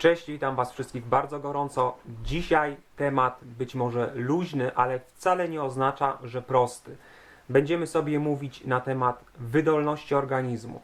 Cześć, witam Was wszystkich bardzo gorąco. Dzisiaj temat być może luźny, ale wcale nie oznacza, że prosty. Będziemy sobie mówić na temat wydolności organizmu.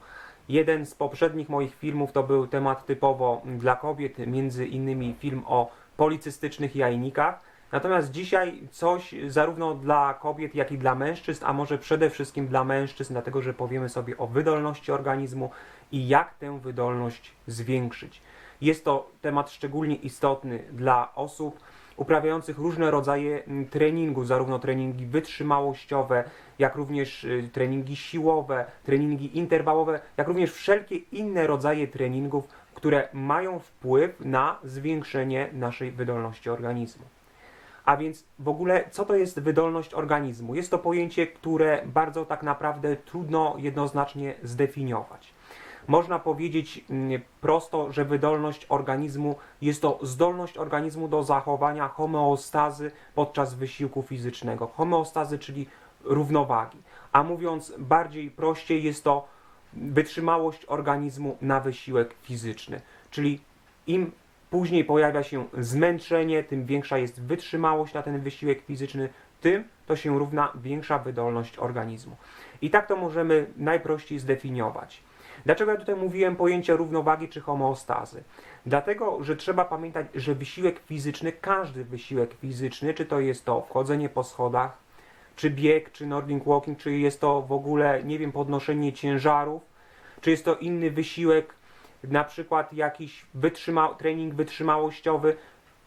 Jeden z poprzednich moich filmów to był temat typowo dla kobiet, między innymi film o policystycznych jajnikach. Natomiast dzisiaj coś zarówno dla kobiet, jak i dla mężczyzn, a może przede wszystkim dla mężczyzn, dlatego że powiemy sobie o wydolności organizmu i jak tę wydolność zwiększyć. Jest to temat szczególnie istotny dla osób uprawiających różne rodzaje mm, treningu, zarówno treningi wytrzymałościowe, jak również y, treningi siłowe, treningi interwałowe, jak również wszelkie inne rodzaje treningów, które mają wpływ na zwiększenie naszej wydolności organizmu. A więc w ogóle, co to jest wydolność organizmu? Jest to pojęcie, które bardzo tak naprawdę trudno jednoznacznie zdefiniować. Można powiedzieć mm, prosto, że wydolność organizmu jest to zdolność organizmu do zachowania homeostazy podczas wysiłku fizycznego. Homeostazy, czyli równowagi. A mówiąc bardziej prościej, jest to wytrzymałość organizmu na wysiłek fizyczny. Czyli im później pojawia się zmęczenie, tym większa jest wytrzymałość na ten wysiłek fizyczny, tym to się równa większa wydolność organizmu. I tak to możemy najprościej zdefiniować. Dlaczego ja tutaj mówiłem pojęcie równowagi czy homeostazy? Dlatego, że trzeba pamiętać, że wysiłek fizyczny, każdy wysiłek fizyczny, czy to jest to wchodzenie po schodach, czy bieg, czy Nordic walking, czy jest to w ogóle, nie wiem, podnoszenie ciężarów, czy jest to inny wysiłek, na przykład jakiś wytrzyma trening wytrzymałościowy,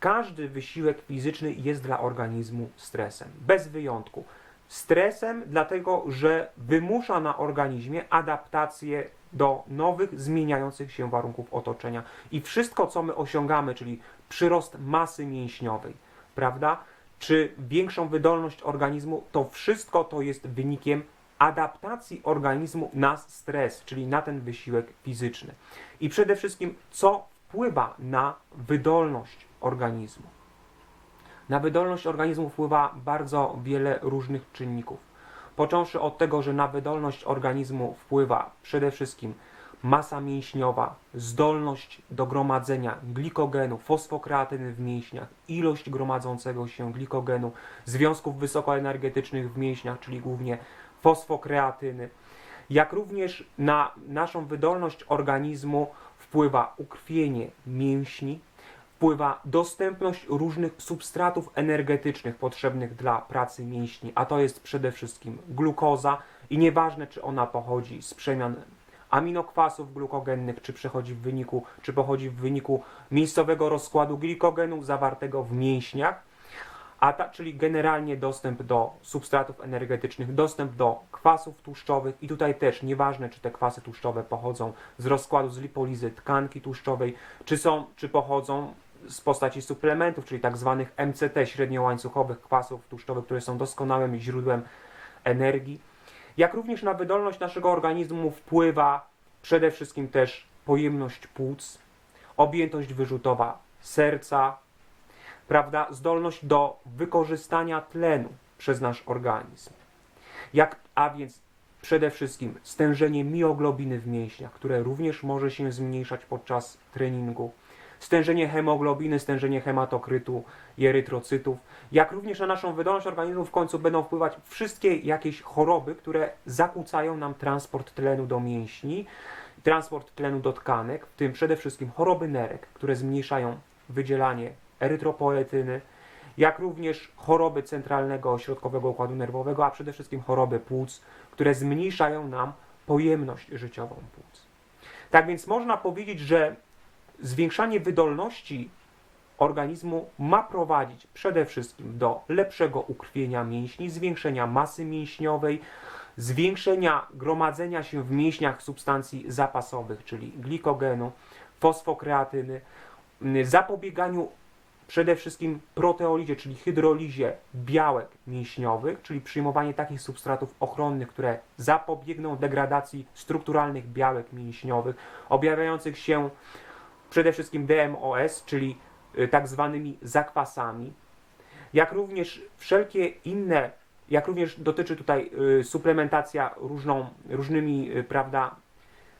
każdy wysiłek fizyczny jest dla organizmu stresem, bez wyjątku. Stresem dlatego, że wymusza na organizmie adaptację do nowych, zmieniających się warunków otoczenia. I wszystko, co my osiągamy, czyli przyrost masy mięśniowej, prawda, czy większą wydolność organizmu, to wszystko to jest wynikiem adaptacji organizmu na stres, czyli na ten wysiłek fizyczny. I przede wszystkim, co wpływa na wydolność organizmu. Na wydolność organizmu wpływa bardzo wiele różnych czynników. Począwszy od tego, że na wydolność organizmu wpływa przede wszystkim masa mięśniowa, zdolność do gromadzenia glikogenu, fosfokreatyny w mięśniach, ilość gromadzącego się glikogenu, związków wysokoenergetycznych w mięśniach, czyli głównie fosfokreatyny, jak również na naszą wydolność organizmu wpływa ukrwienie mięśni, wpływa dostępność różnych substratów energetycznych potrzebnych dla pracy mięśni, a to jest przede wszystkim glukoza i nieważne czy ona pochodzi z przemian aminokwasów glukogennych, czy przechodzi w wyniku, czy pochodzi w wyniku miejscowego rozkładu glikogenu zawartego w mięśniach, a ta, czyli generalnie dostęp do substratów energetycznych, dostęp do kwasów tłuszczowych i tutaj też nieważne, czy te kwasy tłuszczowe pochodzą z rozkładu z lipolizy tkanki tłuszczowej, czy są, czy pochodzą z postaci suplementów, czyli tak zwanych MCT, średniołańcuchowych kwasów tłuszczowych, które są doskonałym źródłem energii. Jak również na wydolność naszego organizmu wpływa przede wszystkim też pojemność płuc, objętość wyrzutowa serca, prawda, zdolność do wykorzystania tlenu przez nasz organizm. Jak, a więc przede wszystkim stężenie mioglobiny w mięśniach, które również może się zmniejszać podczas treningu, stężenie hemoglobiny, stężenie hematokrytu i erytrocytów, jak również na naszą wydolność organizmu w końcu będą wpływać wszystkie jakieś choroby, które zakłócają nam transport tlenu do mięśni, transport tlenu do tkanek, w tym przede wszystkim choroby nerek, które zmniejszają wydzielanie erytropoetyny, jak również choroby centralnego ośrodkowego układu nerwowego, a przede wszystkim choroby płuc, które zmniejszają nam pojemność życiową płuc. Tak więc można powiedzieć, że zwiększanie wydolności organizmu ma prowadzić przede wszystkim do lepszego ukrwienia mięśni, zwiększenia masy mięśniowej, zwiększenia gromadzenia się w mięśniach substancji zapasowych, czyli glikogenu, fosfokreatyny, zapobieganiu przede wszystkim proteolizie, czyli hydrolizie białek mięśniowych, czyli przyjmowanie takich substratów ochronnych, które zapobiegną degradacji strukturalnych białek mięśniowych, objawiających się przede wszystkim DMOS, czyli y, tak zwanymi zakwasami, jak również wszelkie inne, jak również dotyczy tutaj y, suplementacja różną, różnymi, y, prawda,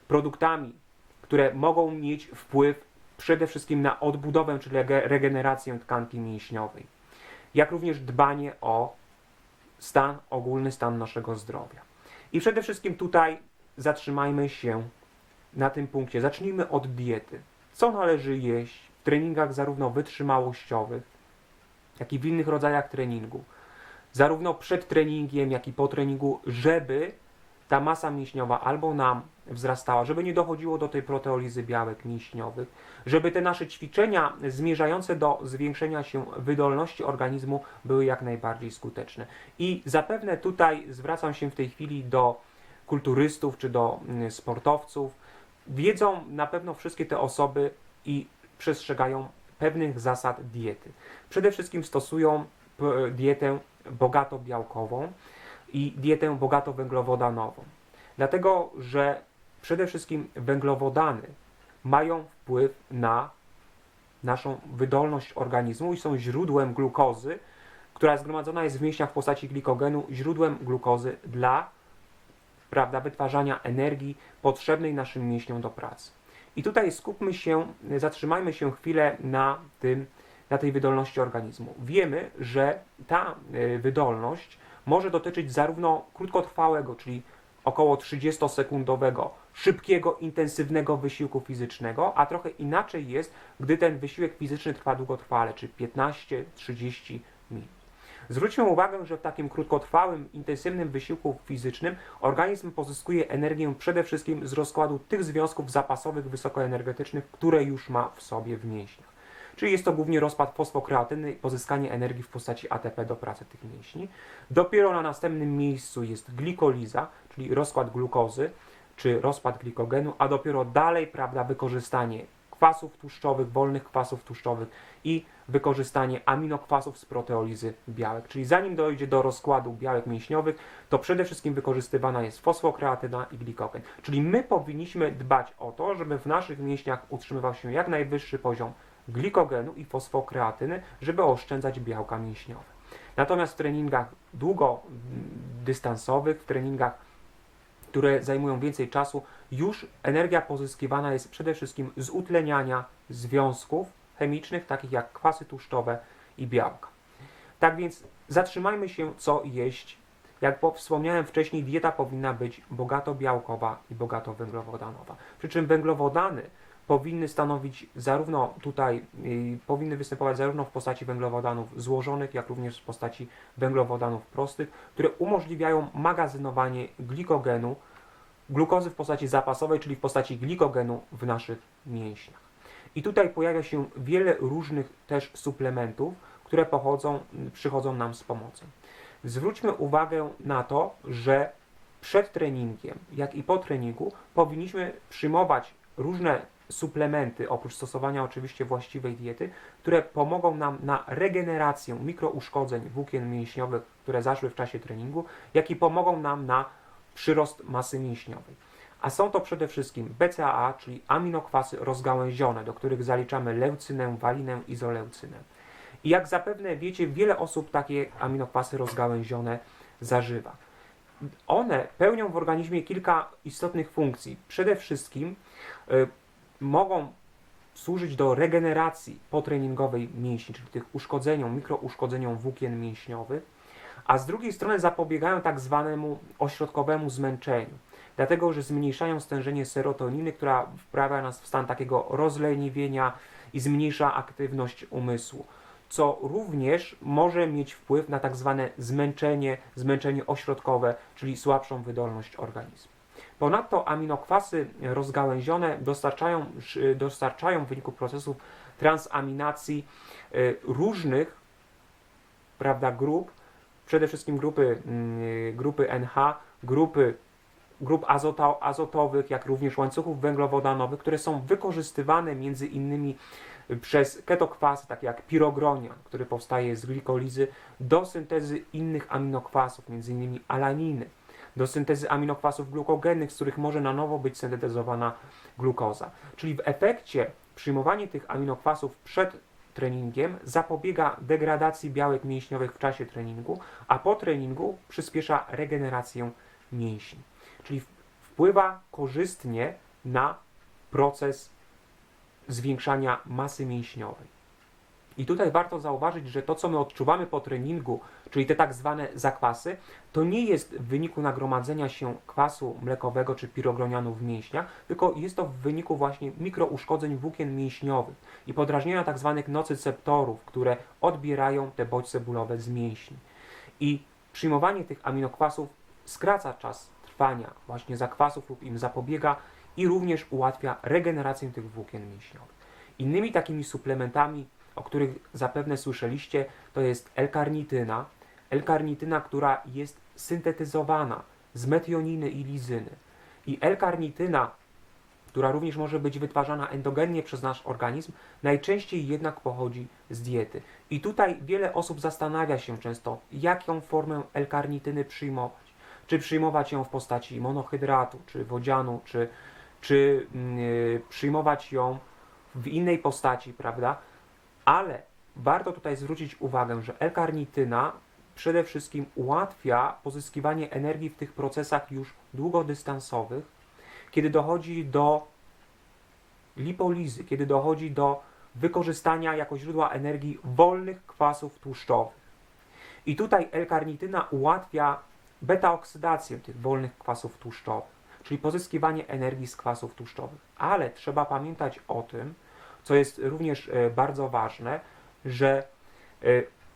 produktami, które mogą mieć wpływ przede wszystkim na odbudowę, czyli rege- regenerację tkanki mięśniowej, jak również dbanie o stan, ogólny stan naszego zdrowia. I przede wszystkim tutaj zatrzymajmy się na tym punkcie. Zacznijmy od diety. Co należy jeść w treningach zarówno wytrzymałościowych, jak i w innych rodzajach treningu, zarówno przed treningiem, jak i po treningu, żeby ta masa mięśniowa albo nam wzrastała, żeby nie dochodziło do tej proteolizy białek mięśniowych, żeby te nasze ćwiczenia zmierzające do zwiększenia się wydolności organizmu były jak najbardziej skuteczne. I zapewne tutaj zwracam się w tej chwili do kulturystów czy do mm, sportowców. Wiedzą na pewno wszystkie te osoby i przestrzegają pewnych zasad diety. Przede wszystkim stosują p- dietę bogato białkową i dietę bogato węglowodanową. Dlatego, że przede wszystkim węglowodany mają wpływ na naszą wydolność organizmu i są źródłem glukozy, która zgromadzona jest w mięśniach w postaci glikogenu, źródłem glukozy dla prawda, wytwarzania energii potrzebnej naszym mięśniom do pracy. I tutaj skupmy się, zatrzymajmy się chwilę na tym, na tej wydolności organizmu. Wiemy, że ta y, wydolność może dotyczyć zarówno krótkotrwałego, czyli około 30-sekundowego, szybkiego, intensywnego wysiłku fizycznego, a trochę inaczej jest, gdy ten wysiłek fizyczny trwa długotrwale, czy 15-30 minut. Zwróćmy uwagę, że w takim krótkotrwałym, intensywnym wysiłku fizycznym organizm pozyskuje energię przede wszystkim z rozkładu tych związków zapasowych wysokoenergetycznych, które już ma w sobie w mięśniach. Czyli jest to głównie rozpad fosfokreatyny i pozyskanie energii w postaci ATP do pracy tych mięśni. Dopiero na następnym miejscu jest glikoliza, czyli rozkład glukozy, czy rozpad glikogenu, a dopiero dalej, prawda, wykorzystanie kwasów tłuszczowych, wolnych kwasów tłuszczowych i wykorzystanie aminokwasów z proteolizy białek. Czyli zanim dojdzie do rozkładu białek mięśniowych, to przede wszystkim wykorzystywana jest fosfokreatyna i glikogen. Czyli my powinniśmy dbać o to, żeby w naszych mięśniach utrzymywał się jak najwyższy poziom glikogenu i fosfokreatyny, żeby oszczędzać białka mięśniowe. Natomiast w treningach długodystansowych, w treningach, które zajmują więcej czasu, już energia pozyskiwana jest przede wszystkim z utleniania związków chemicznych, takich jak kwasy tłuszczowe i białka. Tak więc zatrzymajmy się, co jeść. Jak po- wspomniałem wcześniej, dieta powinna być bogato białkowa i bogato węglowodanowa. Przy czym węglowodany powinny stanowić zarówno tutaj, powinny występować zarówno w postaci węglowodanów złożonych, jak również w postaci węglowodanów prostych, które umożliwiają magazynowanie glikogenu, glukozy w postaci zapasowej, czyli w postaci glikogenu w naszych mięśniach. I tutaj pojawia się wiele różnych też suplementów, które pochodzą, przychodzą nam z pomocą. Zwróćmy uwagę na to, że przed treningiem, jak i po treningu powinniśmy przyjmować różne suplementy, oprócz stosowania oczywiście właściwej diety, które pomogą nam na regenerację mikrouszkodzeń włókien mięśniowych, które zaszły w czasie treningu, jak i pomogą nam na przyrost masy mięśniowej. A są to przede wszystkim BCAA, czyli aminokwasy rozgałęzione, do których zaliczamy leucynę, walinę, izoleucynę. I jak zapewne wiecie, wiele osób takie aminokwasy rozgałęzione zażywa. One pełnią w organizmie kilka istotnych funkcji. Przede wszystkim y, mogą służyć do regeneracji potreningowej mięśni, czyli tych uszkodzeniom, mikrouszkodzeniom włókien mięśniowych, a z drugiej strony zapobiegają tak zwanemu ośrodkowemu zmęczeniu, dlatego że zmniejszają stężenie serotoniny, która wprawia nas w stan takiego rozleniwienia i zmniejsza aktywność umysłu, co również może mieć wpływ na tak zwane zmęczenie, zmęczenie ośrodkowe, czyli słabszą wydolność organizmu. Ponadto aminokwasy rozgałęzione dostarczają, dostarczają w wyniku procesów transaminacji y, różnych prawda, grup, przede wszystkim grupy, mm, grupy NH, grupy grup azotowych, jak również łańcuchów węglowodanowych, które są wykorzystywane między innymi przez ketokwasy, takie jak pirogronian, który powstaje z glikolizy, do syntezy innych aminokwasów, między innymi alaniny, do syntezy aminokwasów glukogennych, z których może na nowo być syntetyzowana glukoza. Czyli w efekcie przyjmowanie tych aminokwasów przed treningiem zapobiega degradacji białek mięśniowych w czasie treningu, a po treningu przyspiesza regenerację mięśni. Czyli wpływa korzystnie na proces zwiększania masy mięśniowej. I tutaj warto zauważyć, że to, co my odczuwamy po treningu, czyli te tak zwane zakwasy, to nie jest w wyniku nagromadzenia się kwasu mlekowego czy pirogronianu w mięśniach, tylko jest to w wyniku właśnie mikrouszkodzeń włókien mięśniowych i podrażnienia tak zwanych nocyceptorów, które odbierają te bodźce bólowe z mięśni. I przyjmowanie tych aminokwasów skraca czas trwania właśnie zakwasów lub im zapobiega i również ułatwia regenerację tych włókien mięśniowych. Innymi takimi suplementami o których zapewne słyszeliście, to jest L-karnityna. L-karnityna, która jest syntetyzowana z metioniny i lizyny. I L-karnityna, która również może być wytwarzana endogennie przez nasz organizm, najczęściej jednak pochodzi z diety. I tutaj wiele osób zastanawia się często, jaką formę L-karnityny przyjmować. Czy przyjmować ją w postaci monohydratu, czy wodzianu, czy, czy yy, przyjmować ją w innej postaci, prawda? Ale warto tutaj zwrócić uwagę, że L-karnityna przede wszystkim ułatwia pozyskiwanie energii w tych procesach już długodystansowych, kiedy dochodzi do lipolizy, kiedy dochodzi do wykorzystania jako źródła energii wolnych kwasów tłuszczowych. I tutaj L-karnityna ułatwia beta-oksydację tych wolnych kwasów tłuszczowych, czyli pozyskiwanie energii z kwasów tłuszczowych. Ale trzeba pamiętać o tym, co jest również e, bardzo ważne, że e,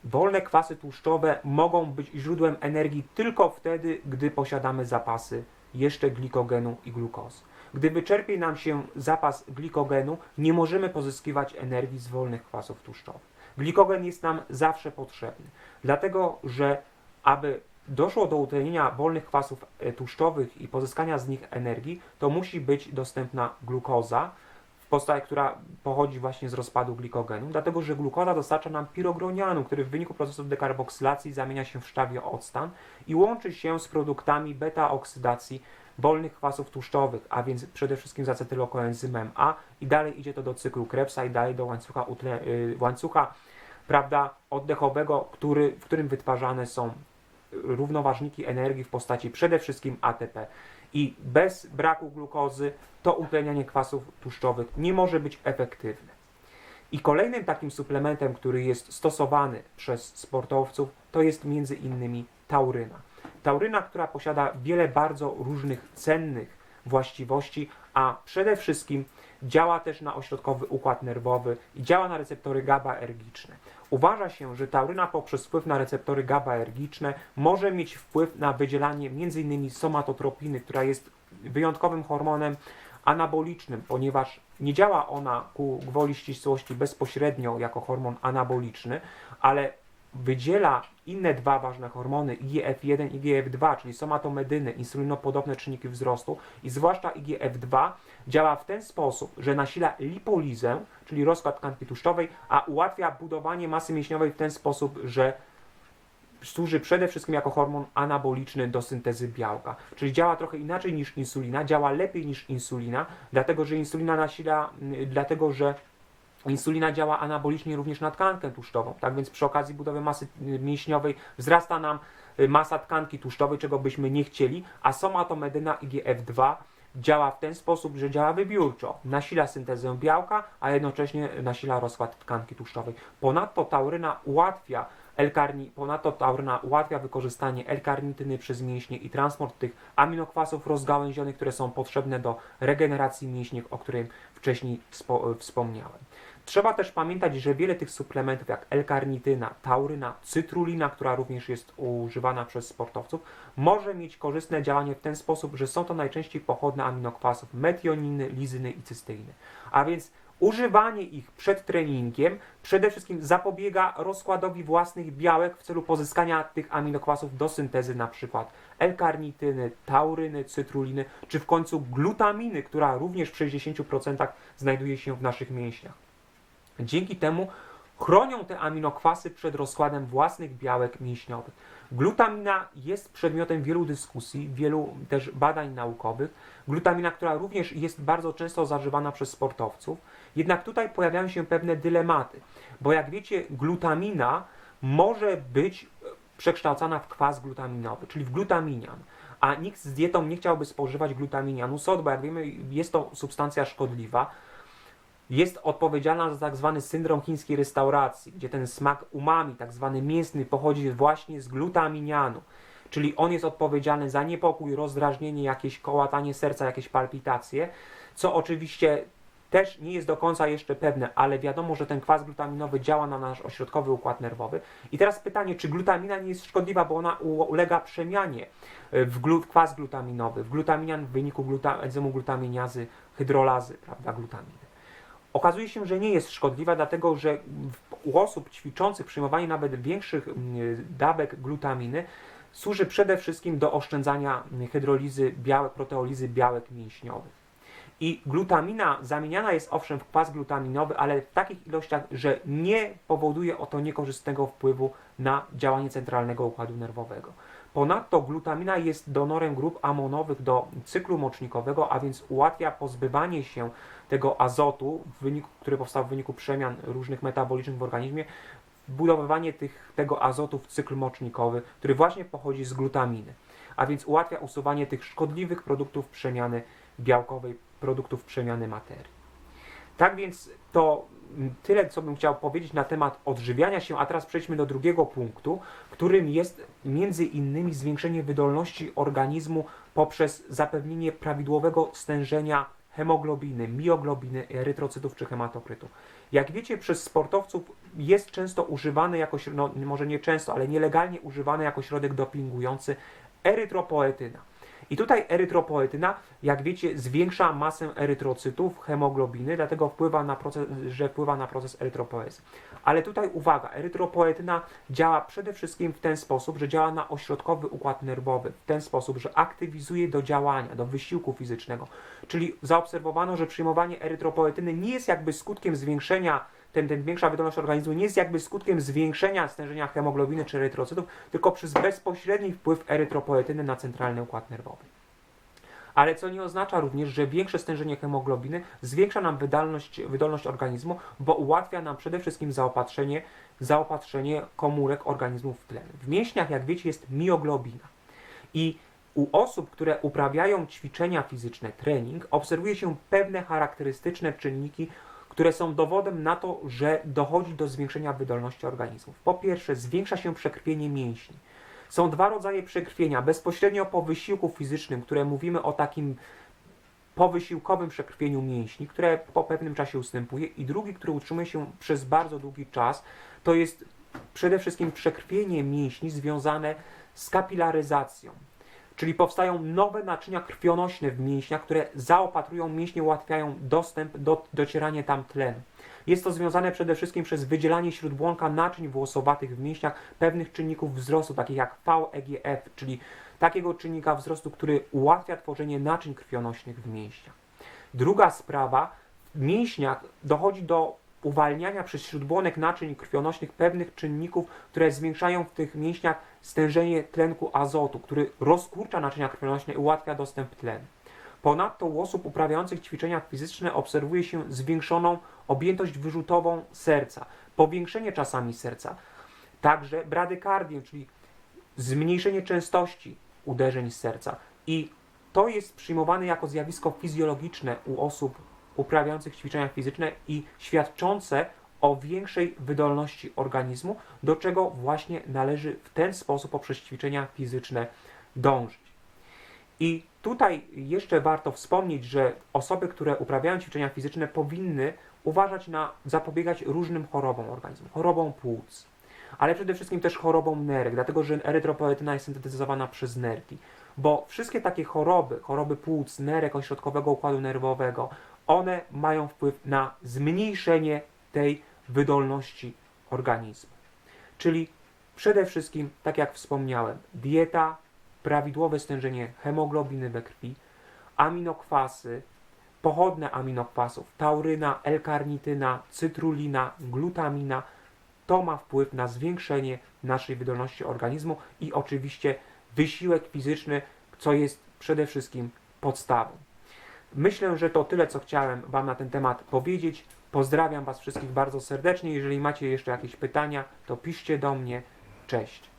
wolne kwasy tłuszczowe mogą być źródłem energii tylko wtedy, gdy posiadamy zapasy jeszcze glikogenu i glukozy. Gdy wyczerpie nam się zapas glikogenu, nie możemy pozyskiwać energii z wolnych kwasów tłuszczowych. Glikogen jest nam zawsze potrzebny, dlatego że aby doszło do utlenienia wolnych kwasów e, tłuszczowych i pozyskania z nich energii, to musi być dostępna glukoza, postać, która pochodzi właśnie z rozpadu glikogenu, dlatego że glukoza dostarcza nam pirogronianu, który w wyniku procesu dekarboksylacji zamienia się w szczawie octan i łączy się z produktami beta-oksydacji wolnych kwasów tłuszczowych, a więc przede wszystkim z acetylokoenzymem A i dalej idzie to do cyklu Krebsa i dalej do łańcucha, utle, yy, łańcucha prawda, oddechowego, który, w którym wytwarzane są równoważniki energii w postaci przede wszystkim ATP i bez braku glukozy to utlenianie kwasów tłuszczowych nie może być efektywne. I kolejnym takim suplementem, który jest stosowany przez sportowców, to jest między innymi tauryna. Tauryna, która posiada wiele bardzo różnych cennych właściwości, a przede wszystkim działa też na ośrodkowy układ nerwowy i działa na receptory GABAergiczne. Uważa się, że tauryna poprzez wpływ na receptory GABAergiczne może mieć wpływ na wydzielanie m.in. somatotropiny, która jest wyjątkowym hormonem anabolicznym, ponieważ nie działa ona ku gwoli ścisłości bezpośrednio jako hormon anaboliczny, ale wydziela inne dwa ważne hormony, IGF-1 i IGF-2, czyli somatomedyny, insulinopodobne czynniki wzrostu i zwłaszcza IGF-2 działa w ten sposób, że nasila lipolizę, czyli rozkład tkanki tłuszczowej, a ułatwia budowanie masy mięśniowej w ten sposób, że służy przede wszystkim jako hormon anaboliczny do syntezy białka. Czyli działa trochę inaczej niż insulina, działa lepiej niż insulina, dlatego że insulina nasila, dlatego że Insulina działa anabolicznie również na tkankę tłuszczową, tak więc przy okazji budowy masy y, mięśniowej wzrasta nam y, masa tkanki tłuszczowej, czego byśmy nie chcieli, a somatomedyna IGF-2 działa w ten sposób, że działa wybiórczo, nasila syntezę białka, a jednocześnie nasila rozkład tkanki tłuszczowej. Ponadto tauryna ułatwia L-karni, ponadto tauryna ułatwia wykorzystanie L-karnityny przez mięśnie i transport tych aminokwasów rozgałęzionych, które są potrzebne do regeneracji mięśni, o którym wcześniej wspomniałem. Trzeba też pamiętać, że wiele tych suplementów jak L-karnityna, tauryna, cytrulina, która również jest używana przez sportowców, może mieć korzystne działanie w ten sposób, że są to najczęściej pochodne aminokwasów metioniny, lizyny i cysteiny. A więc używanie ich przed treningiem przede wszystkim zapobiega rozkładowi własnych białek w celu pozyskania tych aminokwasów do syntezy np. L-karnityny, tauryny, cytruliny, czy w końcu glutaminy, która również w 60% znajduje się w naszych mięśniach. Dzięki temu chronią te aminokwasy przed rozkładem własnych białek mięśniowych. Glutamina jest przedmiotem wielu dyskusji, wielu też badań naukowych. Glutamina, która również jest bardzo często zażywana przez sportowców. Jednak tutaj pojawiają się pewne dylematy, bo jak wiecie, glutamina może być przekształcana w kwas glutaminowy, czyli w glutaminian. A nikt z dietą nie chciałby spożywać glutaminianu sod, bo jak wiemy, jest to substancja szkodliwa. Jest odpowiedzialna za tak zwany syndrom chińskiej restauracji, gdzie ten smak umami, tak zwany mięsny, pochodzi właśnie z glutaminianu. Czyli on jest odpowiedzialny za niepokój, rozdrażnienie, jakieś kołatanie serca, jakieś palpitacje, co oczywiście też nie jest do końca jeszcze pewne, ale wiadomo, że ten kwas glutaminowy działa na nasz ośrodkowy układ nerwowy. I teraz pytanie, czy glutamina nie jest szkodliwa, bo ona ulega przemianie y, w glu, kwas glutaminowy, w glutaminan w wyniku gluta, enzymu glutaminiazy, hydrolazy, prawda, glutaminy. Okazuje się, że nie jest szkodliwa, dlatego że u osób ćwiczących przyjmowanie nawet większych mm, dawek glutaminy służy przede wszystkim do oszczędzania mm, hydrolizy białek, proteolizy białek mięśniowych. I glutamina zamieniana jest owszem w kwas glutaminowy, ale w takich ilościach, że nie powoduje o to niekorzystnego wpływu na działanie centralnego układu nerwowego. Ponadto glutamina jest donorem grup amonowych do cyklu mocznikowego, a więc ułatwia pozbywanie się tego azotu, w wyniku, który powstał w wyniku przemian różnych metabolicznych w organizmie, wbudowywanie tych, tego azotu w cykl mocznikowy, który właśnie pochodzi z glutaminy. A więc ułatwia usuwanie tych szkodliwych produktów przemiany białkowej, produktów przemiany materii. Tak więc to mm, tyle, co bym chciał powiedzieć na temat odżywiania się, a teraz przejdźmy do drugiego punktu, którym jest między innymi zwiększenie wydolności organizmu poprzez zapewnienie prawidłowego stężenia hemoglobiny, mioglobiny, erytrocytów czy hematokrytów. Jak wiecie, przez sportowców jest często używany jako, no może nie często, ale nielegalnie używany jako środek dopingujący erytropoetyna. I tutaj erytropoetyna, jak wiecie, zwiększa masę erytrocytów, hemoglobiny, dlatego wpływa na proces, że wpływa na proces erytropoezy. Ale tutaj uwaga, erytropoetyna działa przede wszystkim w ten sposób, że działa na ośrodkowy układ nerwowy, w ten sposób, że aktywizuje do działania, do wysiłku fizycznego. Czyli zaobserwowano, że przyjmowanie erytropoetyny nie jest jakby skutkiem zwiększenia ten, ten większa wydolność organizmu nie jest jakby skutkiem zwiększenia stężenia hemoglobiny czy erytrocytów, tylko przez bezpośredni wpływ erytropoetyny na centralny układ nerwowy. Ale co nie oznacza również, że większe stężenie hemoglobiny zwiększa nam wydolność, wydolność organizmu, bo ułatwia nam przede wszystkim zaopatrzenie, zaopatrzenie komórek organizmu w tlen. W mięśniach, jak wiecie, jest mioglobina. I u osób, które uprawiają ćwiczenia fizyczne, trening, obserwuje się pewne charakterystyczne czynniki, które są dowodem na to, że dochodzi do zwiększenia wydolności organizmów. Po pierwsze, zwiększa się przekrwienie mięśni. Są dwa rodzaje przekrwienia. Bezpośrednio po wysiłku fizycznym, które mówimy o takim powysiłkowym przekrwieniu mięśni, które po pewnym czasie ustępuje, i drugi, który utrzymuje się przez bardzo długi czas, to jest przede wszystkim przekrwienie mięśni związane z kapilaryzacją. Czyli powstają nowe naczynia krwionośne w mięśniach, które zaopatrują mięśnie, ułatwiają dostęp do docierania tam tlenu. Jest to związane przede wszystkim przez wydzielanie śródbłonka naczyń włosowatych w mięśniach pewnych czynników wzrostu, takich jak VEGF, czyli takiego czynnika wzrostu, który ułatwia tworzenie naczyń krwionośnych w mięśniach. Druga sprawa, w mięśniach dochodzi do uwalniania przez śródbłonek naczyń krwionośnych pewnych czynników, które zwiększają w tych mięśniach stężenie tlenku azotu, który rozkurcza naczynia krwionośne i ułatwia dostęp tlenu. Ponadto u osób uprawiających ćwiczenia fizyczne obserwuje się zwiększoną objętość wyrzutową serca, powiększenie czasami serca, także bradykardię, czyli zmniejszenie częstości uderzeń serca. I to jest przyjmowane jako zjawisko fizjologiczne u osób uprawiających ćwiczenia fizyczne i świadczące o większej wydolności organizmu, do czego właśnie należy w ten sposób poprzez ćwiczenia fizyczne dążyć. I tutaj jeszcze warto wspomnieć, że osoby, które uprawiają ćwiczenia fizyczne, powinny uważać na zapobiegać różnym chorobom organizmu, chorobom płuc, ale przede wszystkim też chorobom nerek, dlatego że erytropoetyna jest syntetyzowana przez nerki. Bo wszystkie takie choroby, choroby płuc, nerek, ośrodkowego układu nerwowego, one mają wpływ na zmniejszenie tej wydolności organizmu. Czyli przede wszystkim, tak jak wspomniałem, dieta, prawidłowe stężenie hemoglobiny we krwi, aminokwasy, pochodne aminokwasów, tauryna, L-karnityna, cytrulina, glutamina, to ma wpływ na zwiększenie naszej wydolności organizmu i oczywiście wysiłek fizyczny, co jest przede wszystkim podstawą. Myślę, że to tyle, co chciałem Wam na ten temat powiedzieć. Pozdrawiam Was wszystkich bardzo serdecznie. Jeżeli macie jeszcze jakieś pytania, to piszcie do mnie. Cześć.